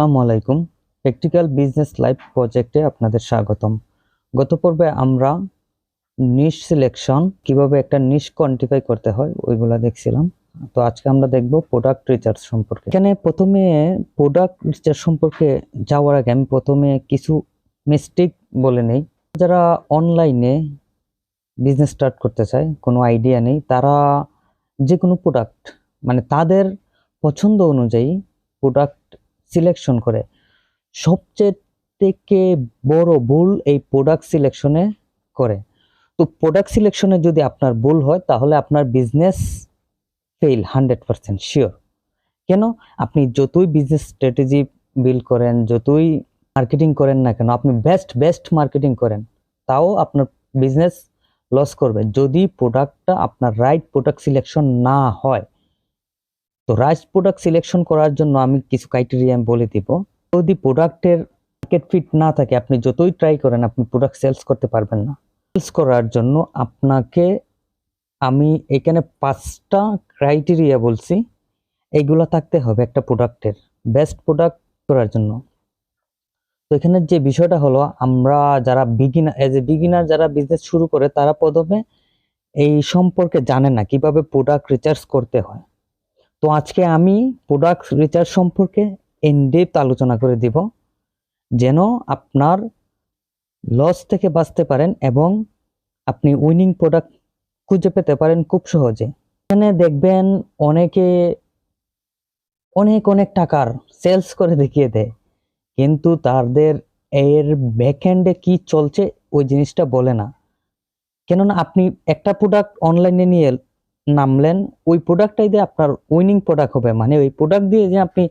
আসসালামু আলাইকুম। Practical business life প্রজেক্টে আপনাদের স্বাগতম। গত পর্বে আমরা নিশ সিলেকশন কীভাবে একটা নিশ কোয়ান্টিফাই করতে হয়, ওইগুলো দেখছিলাম। তো আজকে আমরা দেখব প্রোডাক্ট রিচার্জ সম্পর্কে। এখানে প্রথমে প্রোডাক্ট রিচার্জ সম্পর্কে যাওয়ার আগে আমি প্রথমে কিছু মিস্টেক বলে নেই। যারা অনলাইনে বিজনেস স্টার্ট করতে চায়, কোনো আইডিয়া নেই, তারা যে কোনো প্রোডাক্ট মানে তাদের পছন্দ অনুযায়ী প্রোডাক্ট সিলেকশন করে। সবচেয়ে থেকে বড় ভুল এই প্রোডাক্ট সিলেকশনে করে। তো প্রোডাক্ট সিলেকশনে যদি আপনার ভুল হয়, তাহলে আপনার business fail hundred percent sure কেন? আপনি যতই বিজনেস স্ট্র্যাটেজি বিল্ড করেন, যতই মার্কেটিং করেন না কেন, আপনি বেস্ট বেস্ট মার্কেটিং করেন, তাও আপনার বিজনেস লস করবে। যদি প্রোডাক্টটা আপনার রাইট প্রোডাক্ট সিলেকশন না হয় তো রাইস প্রোডাক্ট সিলেকশন করার জন্য আমি কিছু ক্রাইটেরিয়া বলে দিব। যদি প্রোডাক্টের মার্কেট ফিট না থাকে, আপনি যতই ট্রাই করেন, আপনি প্রোডাক্ট সেলস করতে পারবেন না। সেলস করার জন্য আপনাকে আমি এখানে পাঁচটা ক্রাইটেরিয়া বলছি। এইগুলো থাকতে হবে একটা প্রোডাক্টের বেস্ট প্রোডাক্ট করার জন্য। তো এখানে যে বিষয়টা হলো, আমরা যারা বিগিনার এজ এ বিগিনার যারা বিজনেস শুরু করে, তারা প্রথমে এই সম্পর্কে জানে না কীভাবে প্রোডাক্ট রিচার্জ করতে হয়। তো আজকে আমি প্রোডাক্ট রিচার্জ সম্পর্কে ইনডেপথ আলোচনা করে দিব, যেন আপনার লস থেকে বাঁচতে পারেন এবং আপনি উইনিং প্রোডাক্ট খুঁজে পেতে পারেন খুব সহজে। এখানে দেখবেন অনেকে অনেক অনেক টাকার সেলস করে দেখিয়ে দেয়, কিন্তু তাদের এর ব্যাকএন্ডে কি চলছে ওই জিনিসটা বলে না। কেননা আপনি একটা প্রোডাক্ট অনলাইনে নিয়ে নামলেন, ওই প্রোডাক্টটাই দিয়ে আপনার উইনিং প্রোডাক্ট হবে মানে ওই প্রোডাক্ট দিয়ে যে আপনি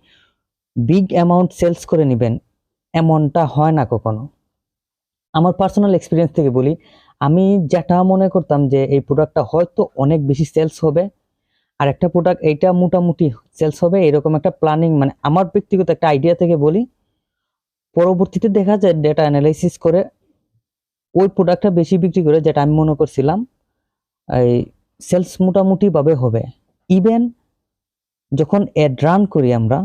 বিগ অ্যামাউন্ট সেলস করে নেবেন, এমনটা হয় না কখনো। আমার পার্সোনাল এক্সপিরিয়েন্স থেকে বলি, আমি যেটা মনে করতাম যে এই প্রোডাক্টটা হয়তো অনেক বেশি সেলস হবে, আর একটা প্রোডাক্ট এইটা মোটামুটি সেলস হবে, এরকম একটা প্ল্যানিং মানে আমার ব্যক্তিগত একটা আইডিয়া থেকে বলি, পরবর্তীতে দেখা যায় ডেটা অ্যানালাইসিস করে, ওই প্রোডাক্টটা বেশি বিক্রি করে, যেটা আমি মনে করছিলাম, এই সেলস মোটামুটিভাবে হবে। ইভেন যখন অ্যাড রান করি আমরা,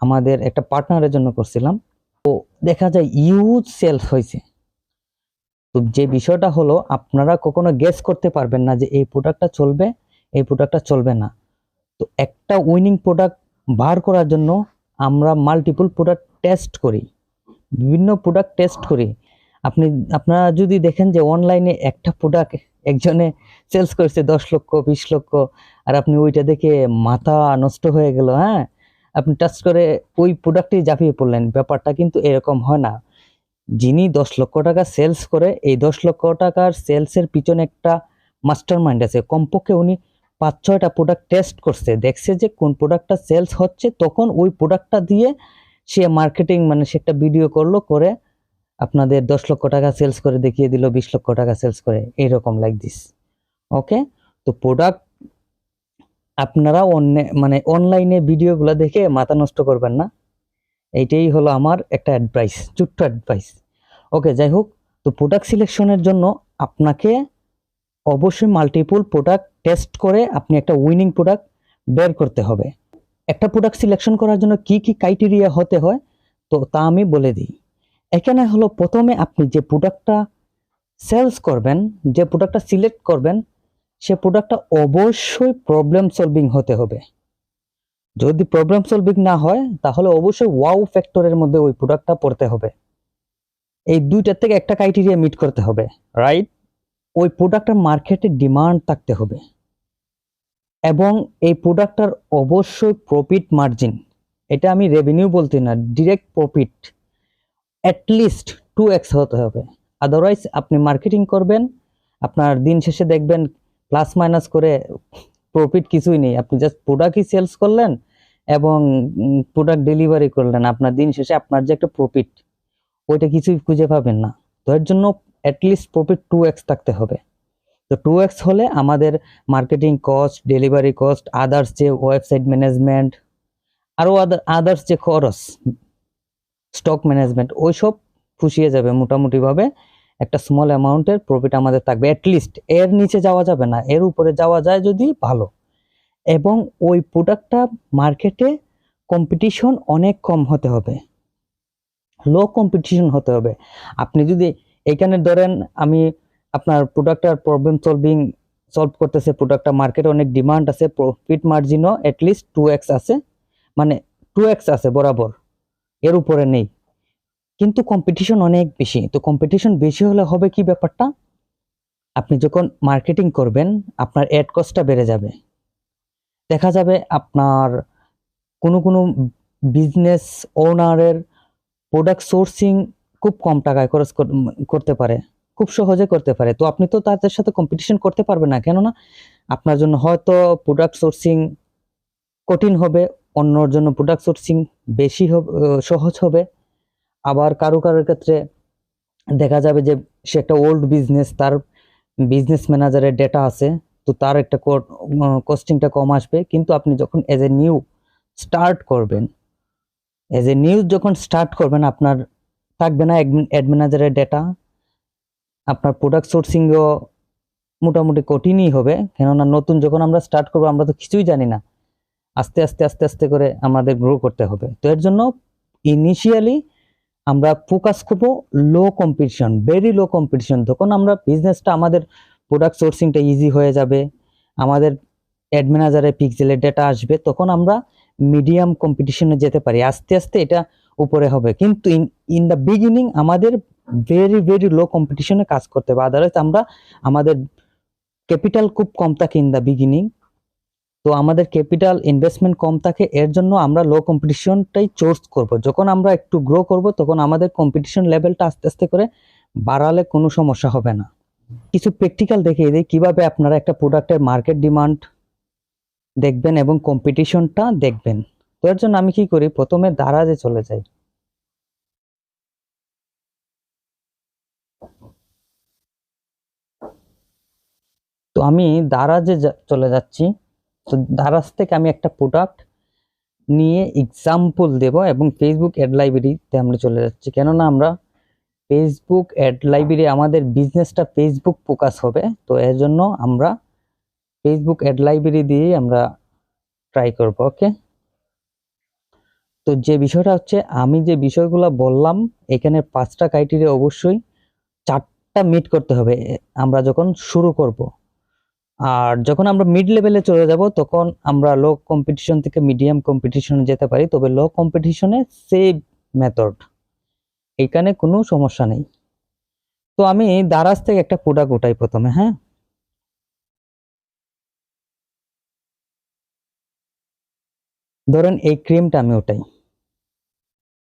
আমাদের একটা পার্টনারের জন্য করছিলাম, তো দেখা যায় ইউজ সেলস হয়েছে। তো যে বিষয়টা হলো, আপনারা কখনো গেস করতে পারবেন না যে এই প্রোডাক্টটা চলবে, এই প্রোডাক্টটা চলবে না। তো একটা উইনিং প্রোডাক্ট বার করার জন্য আমরা মাল্টিপল প্রোডাক্ট টেস্ট করি। বিভিন্ন প্রোডাক্ট টেস্ট করি। আপনি, আপনারা যদি দেখেন যে অনলাইনে একটা প্রোডাক্ট একজনে সেলস করছে দশ লক্ষ, বিশ লক্ষ, আর আপনি ওইটা দেখে মাথা নষ্ট হয়ে গেল হ্যাঁ? আপনি টাচ করে ওই প্রোডাক্টই ঝাঁপিয়ে পড়লেন, ব্যাপারটা কিন্তু এরকম হয় না। যিনি দশ লক্ষ টাকা সেলস করে, এই দশ লক্ষ টাকার সেলসের পিছনে একটা মাস্টার মাইন্ড আছে। কমপক্ষে উনি পাঁচ, ছয়টা প্রোডাক্ট টেস্ট করছে, দেখছে যে কোন প্রোডাক্টটা সেলস হচ্ছে, তখন ওই প্রোডাক্টটা দিয়ে সে মার্কেটিং মানে সে একটা ভিডিও করল, করে আপনাদের দশ লক্ষ টাকা সেলস করে দেখিয়ে দিল, বিশ লক্ষ টাকা সেলস করে। এইরকম লাইক দিস ওকে তো প্রোডাক্ট আপনারা অন্য মানে অনলাইনে ভিডিওগুলো দেখে মাথা নষ্ট করবেন না। এইটাই হলো আমার একটা অ্যাডভাইস ছোট্ট অ্যাডভাইস ওকে যাই হোক, তো প্রোডাক্ট সিলেকশনের জন্য আপনাকে অবশ্যই মাল্টিপল প্রোডাক্ট টেস্ট করে আপনি একটা উইনিং প্রোডাক্ট বের করতে হবে। একটা প্রোডাক্ট সিলেকশন করার জন্য কি কি ক্রাইটেরিয়া হতে হয়, তো তা আমি বলে দিই। এখানে হলো প্রথমে আপনি যে প্রোডাক্টটা সেলস করবেন, যে প্রোডাক্টটা সিলেক্ট করবেন, সে প্রোডাক্টটা অবশ্যই প্রবলেম সলভিং হতে হবে। যদি প্রবলেম সলভিং না হয়, তাহলে অবশ্যই ওয়াও ফ্যাক্টরের মধ্যে ওই প্রোডাক্টটা পড়তে হবে। এই দুইটার থেকে একটা ক্রাইটেরিয়া মিট করতে হবে রাইট ওই প্রোডাক্টের মার্কেটে ডিমান্ড থাকতে হবে। এবং এই প্রোডাক্টটার অবশ্যই প্রফিট মার্জিন এটা আমি রেভিনিউ বলতে না direct profit at least two X হতে হবে। আদারওয়াইজ আপনি মার্কেটিং করবেন, আপনার দিন শেষে দেখবেন প্লাস মাইনাস করে প্রফিট কিছুই নেই। আপনি জাস্ট প্রোডাক্টই সেলস করলেন এবং প্রোডাক্ট ডেলিভারি করলেন। আপনার দিন শেষে আপনার যে একটা প্রফিট ওইটা কিছুই খুঁজে পাবেন না। তো এর জন্য অ্যাটলিস্ট প্রফিট টু এক্স থাকতে হবে। তো টু এক্স হলে আমাদের marketing cost delivery cost others যে ওয়েবসাইট ম্যানেজমেন্ট আরও আদার আদার্স যে খরচ স্টক ম্যানেজমেন্ট, ওইসব পুষিয়ে যাবে মোটামুটিভাবে। একটা স্মল অ্যামাউন্টের প্রফিট আমাদের থাকবে অ্যাটলিস্ট এর নিচে যাওয়া যাবে না, এর উপরে যাওয়া যায় যদি ভালো। এবং ওই প্রোডাক্টটা মার্কেটে কম্পিটিশন অনেক কম হতে হবে। লো কম্পিটিশন হতে হবে। আপনি যদি এখানে ধরেন আমি আপনার প্রোডাক্টটার প্রবলেম সলভিং সলভ করতেছে প্রোডাক্টটা মার্কেটে অনেক ডিমান্ড আছে প্রফিট মার্জিনও অ্যাটলিস্ট টু এক্স আছে মানে টু এক্স আছে বরাবর। এর উপরে নেই। কিন্তু কম্পিটিশন অনেক বেশি। তো কম্পিটিশন বেশি হলে হবে কি ব্যাপারটা? আপনি যখন মার্কেটিং করবেন, আপনার অ্যাড কস্টটা বেড়ে যাবে। দেখা যাবে আপনার কোনো কোনো বিজনেস ওনারের প্রোডাক্ট সোর্সিং খুব কম টাকায় খরচ কর- করতে পারে। খুব সহজে করতে পারে। তো আপনি তো তাদের সাথে কম্পিটিশন করতে পারবেন না। কেননা আপনার জন্য হয়তো প্রোডাক্ট সোর্সিং কঠিন হবে। অন্যর জন্য প্রোডাক্ট সোর্সিং বেশি সহজ হবে। আবার কারও কারোর ক্ষেত্রে দেখা যাবে যে সে একটা ওল্ড বিজনেস তার বিজনেস ম্যানেজারের ডেটা আছে, তো তার একটা কস্টিংটা কম আসবে। কিন্তু আপনি যখন এজ এ নিউ স্টার্ট করবেন এজ এ নিউজ যখন স্টার্ট করবেন, আপনার থাকবে না অ্যাড ম্যানেজারের ডেটা আপনার প্রোডাক্ট সোর্সিংও মোটামুটি কঠিনই হবে, কেননা নতুন যখন আমরা স্টার্ট করব, আমরা তো কিছুই জানি না। আস্তে আস্তে আস্তে আস্তে করে আমাদের গ্রো করতে হবে। তো এর জন্য ইনিশিয়ালি আমরা ফোকাস করব low competition very low competition তখন আমরা বিজনেসটা আমাদের প্রোডাক্ট সোর্সিংটা ইজি হয়ে যাবে। আমাদের অ্যাড ম্যানেজারে পিক্সেলের ডেটা আসবে। তখন আমরা মিডিয়াম কম্পিটিশনে যেতে পারি। আস্তে আস্তে এটা উপরে হবে। কিন্তু ইন ইন দ্য বিগিনিং আমাদের ভেরি ভেরি লো কম্পিটিশনে কাজ করতে হবে। আদারওয়াইজ আমরা, আমাদের ক্যাপিটাল খুব কম থাকে ইন দ্য বিগিনিং তো আমাদের ক্যাপিটাল ইনভেস্টমেন্ট কম থাকে, এর জন্য আমরা লো কম্পিটিশনটাই চোর্স করব। যখন আমরা একটু গ্রো করব, তখন আমাদের কম্পিটিশন লেভেলটা আস্তে আস্তে করে বাড়ালে কোনো সমস্যা হবে না। কিছু প্র্যাকটিক্যাল দেখিয়ে দিই, কীভাবে আপনারা একটা প্রোডাক্টের মার্কেট ডিমান্ড দেখবেন এবং কম্পিটিশনটা দেখবেন। তো এর জন্য আমি কি করি, প্রথমে দারাজে চলে যাই। তো আমি দারাজে চলে যাচ্ছি। তো দারাজ থেকে আমি একটা প্রোডাক্ট নিয়ে এক্সাম্পল দেব এবং ফেসবুক অ্যাড লাইব্রেরিতে আমরা চলে যাচ্ছি। কেননা আমরা ফেসবুক অ্যাড লাইব্রেরি আমাদের বিজনেসটা ফেসবুক ফোকাস হবে, তো এর জন্য আমরা ফেসবুক অ্যাড লাইব্রেরি দিয়ে আমরা ট্রাই করব ওকে তো যে বিষয়টা হচ্ছে, আমি যে বিষয়গুলো বললাম, এখানে পাঁচটা ক্রাইটেরিয়া অবশ্যই চারটা মিট করতে হবে আমরা যখন শুরু করব। আর যখন আমরা মিড লেভেলে চলে যাব তখন আমরা লো কম্পিটিশন থেকে মিডিয়াম কম্পিটিশনে যেতে পারি। তবে লো কম্পিটিশনে সেভ মেথড এইখানে কোনো সমস্যা নেই। তো আমি দারাজ থেকে একটা প্রোডাক্ট উঠাই প্রথমে হ্যাঁ? ধরেন এই ক্রিমটা আমি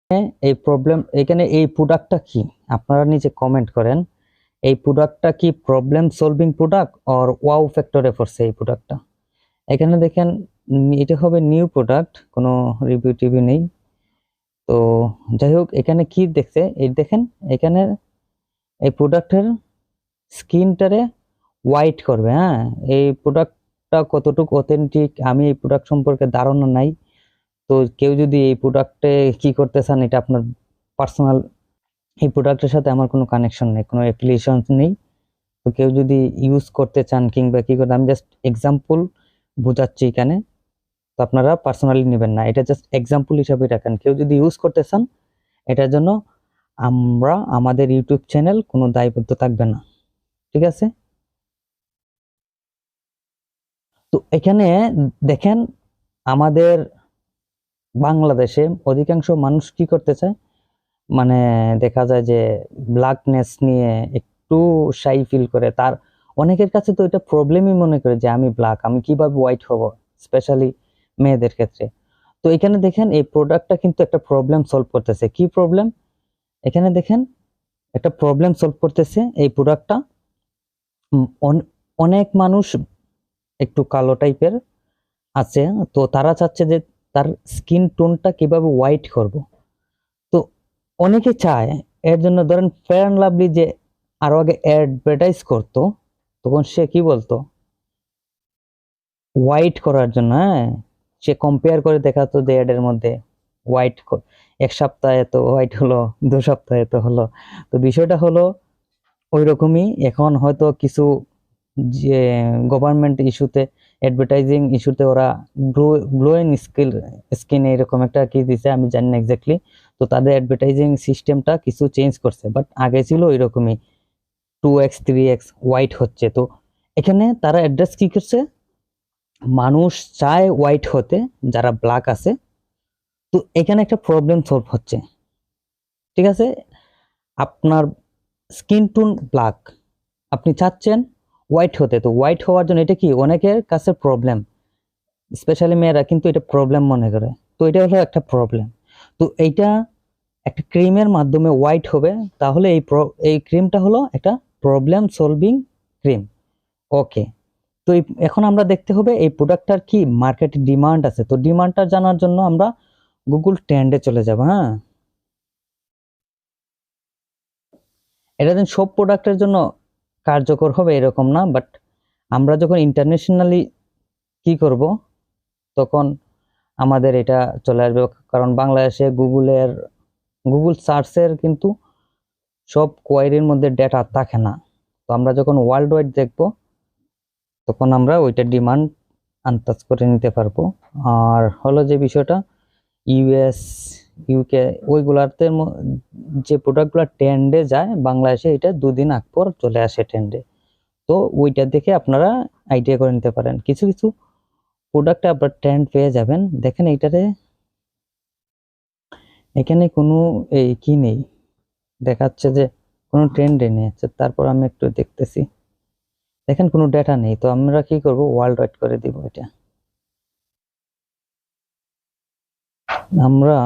হ্যাঁ, এই প্রবলেম এখানে এই প্রোডাক্টটা কি? আপনারা নিচে কমেন্ট করেন। এই প্রোডাক্টটা কি problem solving product or wow ফ্যাক্টরে পড়ছে এই প্রোডাক্টটা এখানে দেখেন, এটা হবে নিউ প্রোডাক্ট কোনো রিভিউ টিভিউ নেই। তো যাই হোক, এখানে কি দেখছে? এই দেখেন, এখানে এই প্রোডাক্টের স্কিনটারে হোয়াইট করবে হ্যাঁ? এই প্রোডাক্টটা কতটুকু অথেন্টিক আমি এই প্রোডাক্ট সম্পর্কে ধারণা নাই। তো কেউ যদি এই প্রোডাক্টে কি করতে চান, এটা আপনার পার্সোনাল এই প্রোডাক্টের সাথে আমার কোনো কানেকশন নেই, কোনো অ্যাপ্লিকেশন নেই। তো কেউ যদি ইউজ করতে চান কিংবা কি করতে আমি জাস্ট এক্সাম্পল বোঝাচ্ছি এখানে। তো আপনারা পার্সোনালি নেবেন না, এটা জাস্ট এক্সাম্পল হিসাবে রাখেন। কেউ যদি ইউজ করতে চান, এটার জন্য আমরা, আমাদের ইউটিউব চ্যানেল কোনো দায়বদ্ধ থাকবে না। ঠিক আছে? তো এখানে দেখেন, আমাদের বাংলাদেশে অধিকাংশ মানুষ কি করতে চায়? মানে দেখা যায় যে ব্ল্যাকনেস নিয়ে একটু শাই ফিল করে। তার অনেকের কাছে তো এটা প্রবলেমই মনে করে যে আমি ব্ল্যাক আমি কীভাবে হোয়াইট হব স্পেশালি মেয়েদের ক্ষেত্রে। তো এখানে দেখেন এই প্রোডাক্টটা কিন্তু একটা প্রবলেম সলভ করতেছে। কি প্রবলেম এখানে দেখেন একটা প্রবলেম সলভ করতেছে এই প্রোডাক্টটা অনেক মানুষ একটু কালো টাইপের আছে। তো তারা চাচ্ছে যে তার স্কিন টোনটা কীভাবে হোয়াইট করব। অনেকে চায়, এর জন্য ধরেন ফেয়ার অ্যান্ড লাভলি যে আরও আগে অ্যাডভার্টাইজ করতো, তখন সে কি বলতো? হোয়াইট করার জন্য হ্যাঁ? সে কম্পেয়ার করে দেখাতো যে অ্যাডের মধ্যে হোয়াইট এক সপ্তাহে তো হোয়াইট হলো, দু সপ্তাহে তো হলো। তো বিষয়টা হলো ওই রকমই এখন হয়তো কিছু যে গভর্নমেন্ট ইস্যুতে অ্যাডভার্টাইজিং ইস্যুতে ওরা গ্লো গ্লোয়িং স্কিল স্কিন এরকম একটা কি দিছে, আমি জানি না এক্স্যাক্টলি তো তাদের অ্যাডভার্টাইজিং সিস্টেমটা কিছু চেঞ্জ করছে বাট আগে ছিল ওই রকমই two X three X white হচ্ছে। তো এখানে তারা অ্যাড্রেস কি করছে? মানুষ চায় হোয়াইট হতে, যারা ব্ল্যাক আছে। তো এখানে একটা প্রবলেম সলভ হচ্ছে। ঠিক আছে? আপনার স্কিন টুন ব্ল্যাক আপনি চাচ্ছেন হোয়াইট হতে। তো হোয়াইট হওয়ার জন্য এটা কি? অনেকের কাছে প্রবলেম স্পেশালি মেয়েরা, কিন্তু এটা প্রবলেম মনে করে। তো এটা হলো একটা প্রবলেম তো এইটা একটা ক্রিমের মাধ্যমে হোয়াইট হবে। তাহলে এই এই ক্রিমটা হলো একটা প্রবলেম সলভিং ক্রিম। ওকে তো এখন আমরা দেখতে হবে এই প্রোডাক্টটার কি মার্কেটে ডিমান্ড আছে। তো ডিমান্ডটা জানার জন্য আমরা গুগল ট্রেন্ডে চলে যাব হ্যাঁ? এটা যেন সব প্রোডাক্টের জন্য কার্যকর হবে এরকম না বাট আমরা যখন ইন্টারন্যাশনালি কি করব, তখন আমাদের এটা চলে আসবে। কারণ বাংলাদেশে গুগলের, গুগল সার্চের কিন্তু সব কোয়ারির মধ্যে ডেটা থাকে না। তো আমরা যখন ওয়ার্ল্ড ওয়াইড দেখব, তখন আমরা ওইটা ডিমান্ড আন্দাজ করে নিতে পারব। আর হলো যে বিষয়টা ইউএস ইউকে ওইগুলাতে যে প্রোডাক্টগুলো ট্রেন্ডে যায়, বাংলাদেশে এটা দুদিন আগ পর চলে আসে ট্রেন্ডে তো ওইটা দেখে আপনারা আইডিয়া করে নিতে পারেন। কিছু কিছু প্রোডাক্টে আপনার ট্রেন্ড পেয়ে যাবেন। দেখেন এইটাতে এখানে কোনো এই কি নেই। দেখাচ্ছে যে কোনো ট্রেন্ডে নেই আচ্ছা তারপর আমি একটু দেখতেছি। দেখেন কোনো ডেটা নেই। তো আমরা কি করব? ওয়ার্ল্ড ওয়াইড করে দিব এটা। আমরা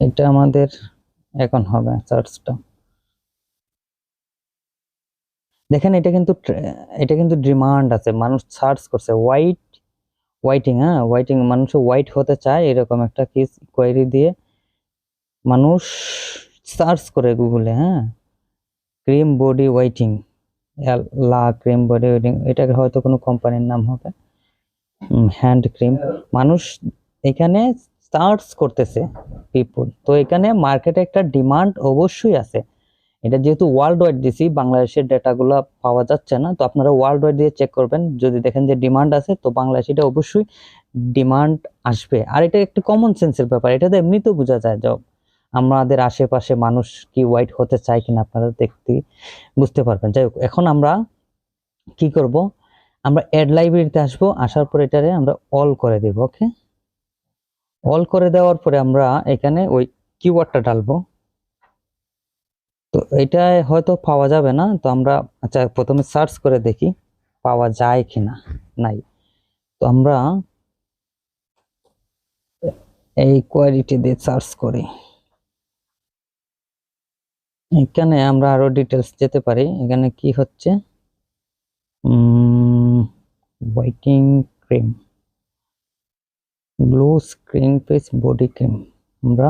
এটা আমাদের এখন হবে সার্চটা দেখেন এটা কিন্তু এটা কিন্তু ডিমান্ড আছে, মানুষ সার্চ করছে। হোয়াইট হোয়াইটিং হ্যাঁ? হোয়াইটিং মানুষ হোয়াইট হতে চায়, এরকম একটা কি কোয়েরি দিয়ে মানুষ সার্চ করে গুগলে হ্যাঁ? ক্রিম বডি হোয়াইটিং লা ক্রিম বডি হোয়াইটিং এটা হয়তো কোনো কোম্পানির নাম হবে। হ্যান্ড ক্রিম মানুষ এখানে সার্চ করতেছে পিপুল তো এখানে মার্কেটে একটা ডিমান্ড অবশ্যই আছে। এটা যেহেতু ওয়ার্ল্ড ওয়াইড দিছি, বাংলাদেশের ডেটাগুলো পাওয়া যাচ্ছে না, তো আপনারা ওয়ার্ল্ড ওয়াইড দিয়ে চেক করবেন। যদি দেখেন যে ডিমান্ড আছে, তো বাংলাদেশে এটা অবশ্যই ডিমান্ড আসবে। আর এটা একটা কমন সেন্সের ব্যাপার, এটা তো এমনিতেও বোঝা যায় যে আমাদের আশেপাশে মানুষ কি হোয়াইট হতে চায় কিনা আপনারা দেখতে বুঝতে পারবেন। যাই হোক, এখন আমরা কি করব? আমরা অ্যাড লাইব্রেরিতে আসব, আসার পর এটারে আমরা অল করে দেব ওকে অল করে দেওয়ার পরে আমরা এখানে ওই কিওয়ার্ডটা ডালবো তো এটা হয়তো পাওয়া যাবে না। তো আমরা আচ্ছা প্রথমে সার্চ করে দেখি পাওয়া যায় কি না নাই। তো আমরা এই কোয়ালিটি দিয়ে সার্চ করি। এখানে আমরা আরও ডিটেলস যেতে পারি। এখানে কি হচ্ছে? Whitening cream glow screen face body cream আমরা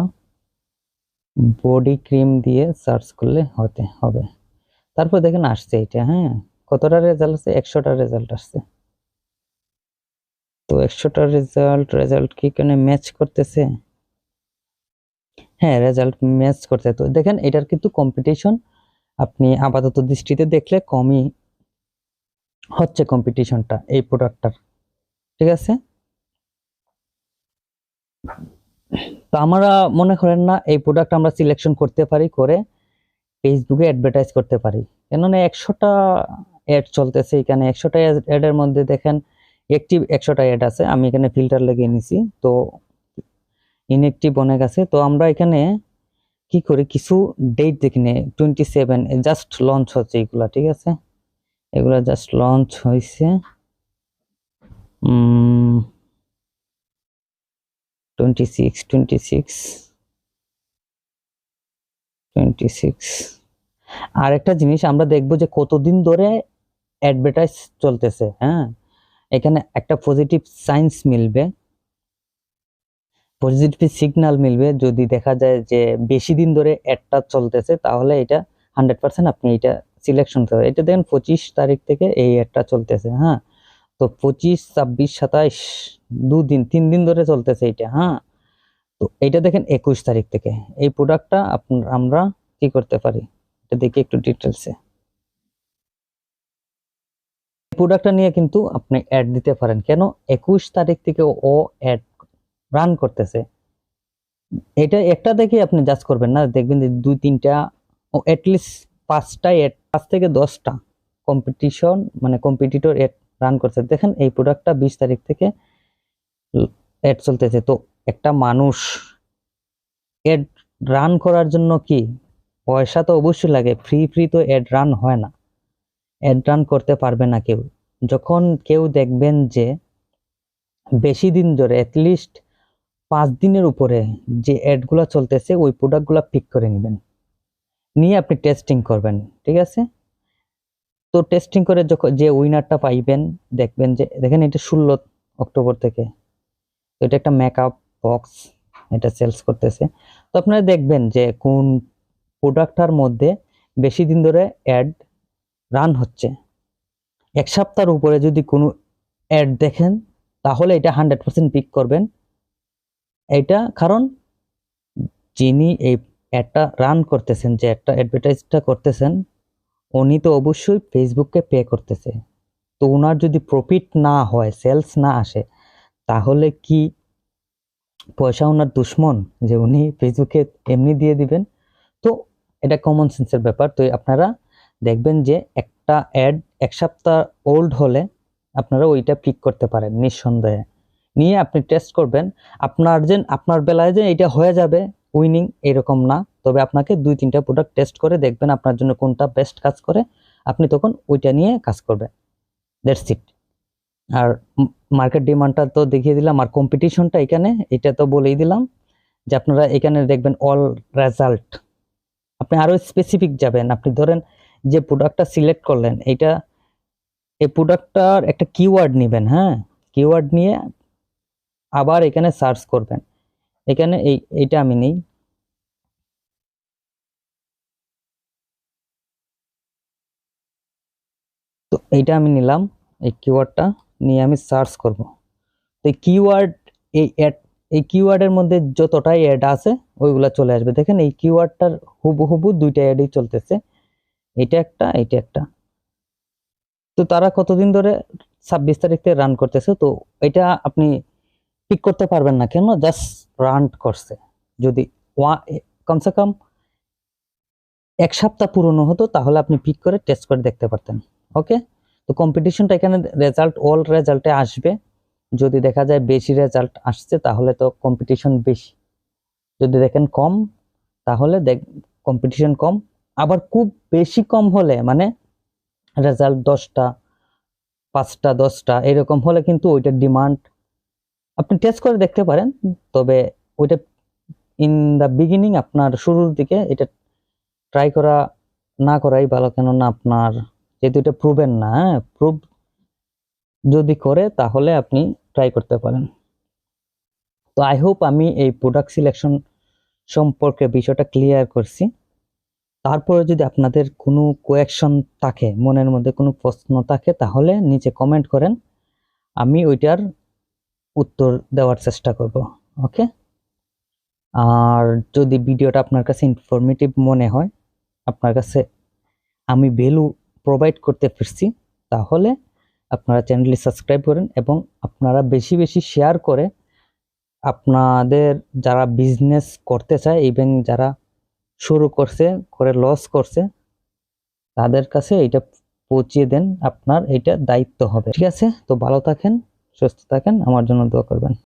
বডি ক্রিম দিয়ে সার্চ করলে হতে হবে। তারপর দেখেন আসছে এটা হ্যাঁ? কতটা রেজাল্ট আসছে? একশোটা রেজাল্ট আসছে। তো একশোটা রেজাল্ট রেজাল্ট কি এখানে ম্যাচ করতেছে? হ্যাঁ রেজাল্ট ম্যাচ করতে তো দেখেন এটার কিন্তু কম্পিটিশন আপনি আপাতত দৃষ্টিতে দেখলে কমই হচ্ছে কম্পিটিশনটা এই প্রোডাক্টটার ঠিক আছে? তো আমরা মনে করেন না এই প্রোডাক্ট আমরা সিলেকশন করতে পারি, করে ফেসবুকে অ্যাডভার্টাইজ করতে পারি। কেননা একশোটা অ্যাড চলতেছে এখানে। একশোটা অ্যাডের মধ্যে দেখেন একটিভ একশোটা অ্যাড আছে। আমি এখানে ফিল্টার লাগিয়ে নিছি। তো ইনএক্টিভ অনেক আছে। তো আমরা এখানে কি করি? কিছু ডেট দেখি নে টোয়েন্টি সেভেন জাস্ট লঞ্চ হচ্ছে এগুলা, ঠিক আছে? এগুলা জাস্ট লঞ্চ হয়েছে twenty six twenty six twenty six আর একটা জিনিস আমরা দেখব যে কতদিন ধরে অ্যাডভার্টাইজ চলতেছে হ্যাঁ? এখানে একটা পজিটিভ সাইন্স মিলবে। পজিটিভ সিগন্যাল মিলবে। যদি দেখা যায় যে বেশি দিন ধরে অ্যাডটা চলতেছে, তাহলে এটা হান্ড্রেড পার্সেন্ট আপনি এটা সিলেকশন এটা দেখেন পঁচিশ তারিখ থেকে এই অ্যাডটা চলতেছে হ্যাঁ? তো পঁচিশ, ছাব্বিশ, সাতাইশ, দুদিন তিন দিন ধরে চলতেছে এটা হ্যাঁ? তো এইটা দেখেন একুশ তারিখ থেকে। এই প্রোডাক্টটা আপনার আমরা কি করতে পারি? এটা দেখি একটু ডিটেলসে প্রোডাক্টটা নিয়ে কিন্তু আপনি অ্যাড দিতে পারেন। কেন? একুশ তারিখ থেকে ও অ্যাড রান করতেছে। এটা একটা দেখে আপনি জাজ করবেন না। দেখবেন যে দুই, তিনটা, ও অ্যাটলিস্ট পাঁচটা অ্যাড পাঁচ থেকে দশটা কম্পিটিশন মানে কম্পিটিটর অ্যাড রান করছে। দেখেন এই প্রোডাক্টটা বিশ তারিখ থেকে অ্যাড চলতেছে। তো একটা মানুষ অ্যাড রান করার জন্য কি পয়সা তো অবশ্যই লাগে ফ্রি ফ্রি তো অ্যাড রান হয় না। অ্যাড রান করতে পারবে না কেউ। যখন কেউ দেখবেন যে বেশি দিন ধরে অ্যাটলিস্ট পাঁচ দিনের উপরে যে অ্যাডগুলো চলতেছে, ওই প্রোডাক্টগুলো পিক করে নেবেন। নিয়ে আপনি টেস্টিং করবেন, ঠিক আছে? তো টেস্টিং করে যখন যে উইনারটা পাইবেন, দেখবেন যে, দেখেন এটা ষোলো অক্টোবর থেকে। তো এটা একটা মেকআপ বক্স এটা সেলস করতেছে। তো আপনারা দেখবেন যে কোন প্রোডাক্টটার মধ্যে বেশি দিন ধরে অ্যাড রান হচ্ছে। এক সপ্তাহের উপরে যদি কোনো অ্যাড দেখেন, তাহলে এটা হান্ড্রেড পার্সেন্ট পিক করবেন। এটা কারণ যিনি এই অ্যাডটা রান করতেছেন, যে একটা অ্যাডভার্টাইজটা করতেছেন উনি তো অবশ্যই ফেসবুককে পে করতেছে। তো ওনার যদি প্রফিট না হয় সেলস না আসে, তাহলে কি পয়সা ওনার দুশ্মন যে উনি ফেসবুকে এমনি দিয়ে দিবেন? তো এটা কমন সেন্সের ব্যাপার। তো আপনারা দেখবেন যে একটা অ্যাড এক সপ্তাহ ওল্ড হলে আপনারা ওইটা পিক করতে পারেন নিঃসন্দেহে। নিয়ে আপনি টেস্ট করবেন, আপনার যে আপনার বেলায় যে এটা হয়ে যাবে। উইনিং এরকম না। তবে আপনাকে দুই, তিনটা প্রোডাক্ট টেস্ট করে দেখবেন আপনার জন্য কোনটা বেস্ট কাজ করে। আপনি তখন ওইটা নিয়ে কাজ করবেন। দ্যাটস ইট আর মার্কেট ডিমান্ডটা তো দেখিয়ে দিলাম। আর কম্পিটিশনটা এখানে, এটা তো বলেই দিলাম যে আপনারা এখানে দেখবেন অল রেজাল্ট আপনি আরও স্পেসিফিক যাবেন। আপনি ধরেন যে প্রোডাক্টটা সিলেক্ট করলেন এটা এই প্রোডাক্টটার একটা কিওয়ার্ড নেবেন হ্যাঁ? কিওয়ার্ড নিয়ে আবার এখানে সার্চ করবেন। এখানে এই, এইটা আমি নেই। তো এইটা আমি নিলাম, এই কিওয়ার্ডটা নিয়ে আমি সার্চ করব। তো এই কিওয়ার্ড এই অ্যাড এই কিওয়ার্ডের মধ্যে যতটাই অ্যাড আছে, ওইগুলা চলে আসবে। দেখেন এই কিওয়ার্ডটার হুবহু দুইটা অ্যাডই চলতেছে। এটা একটা এটা একটা। তো তারা কতদিন ধরে ছাব্বিশ তারিখ থেকে রান করতেছে, তো এটা আপনি পিক করতে পারবেন না কেন? জাস্ট রান করছে। যদি কমসে কম এক সপ্তাহ পুরনো হতো, তাহলে আপনি পিক করে টেস্ট করে দেখতে পারতেন। ওকে তো কম্পিটিশনটা এখানে রেজাল্ট অল রেজাল্টে আসবে। যদি দেখা যায় বেশি রেজাল্ট আসছে, তাহলে তো কম্পিটিশন বেশি। যদি দেখেন কম, তাহলে দেখ কম্পিটিশন কম। আবার খুব বেশি কম হলে মানে রেজাল্ট দশটা, পাঁচটা, দশটা, এরকম হলে কিন্তু ওইটার ডিমান্ড আপনি টেস্ট করে দেখতে পারেন, তবে ওইটা ইন দ্য বিগিনিং আপনার শুরুর দিকে এটা ট্রাই করা, না করাই ভালো, কেননা আপনার যেহেতু এটা প্রুভেন না হ্যাঁ? প্রুভ যদি করে, তাহলে আপনি ট্রাই করতে পারেন। তো আই হোপ আমি এই প্রোডাক্ট সিলেকশন সম্পর্কে বিষয়টা ক্লিয়ার করছি। তারপরে যদি আপনাদের কোনো কোয়েকশন থাকে, মনের মধ্যে কোনো প্রশ্ন থাকে, তাহলে নিচে কমেন্ট করেন। আমি ওইটার উত্তর দেওয়ার চেষ্টা করব ওকে আর যদি ভিডিওটা আপনার কাছে ইনফরমেটিভ মনে হয়, আপনার কাছে আমি ভ্যালু প্রোভাইড করতে ফিরছি, তাহলে আপনারা চ্যানেলটি সাবস্ক্রাইব করেন এবং আপনারা বেশি বেশি শেয়ার করে আপনাদের যারা বিজনেস করতে চায় ইভেন যারা শুরু করছে, করে লস করছে, তাদের কাছে এটা পৌঁছিয়ে দেন, আপনার এটা দায়িত্ব হবে। ঠিক আছে? তো ভালো থাকেন। সুস্থ থাকেন আমার জন্য দোয়া করবেন।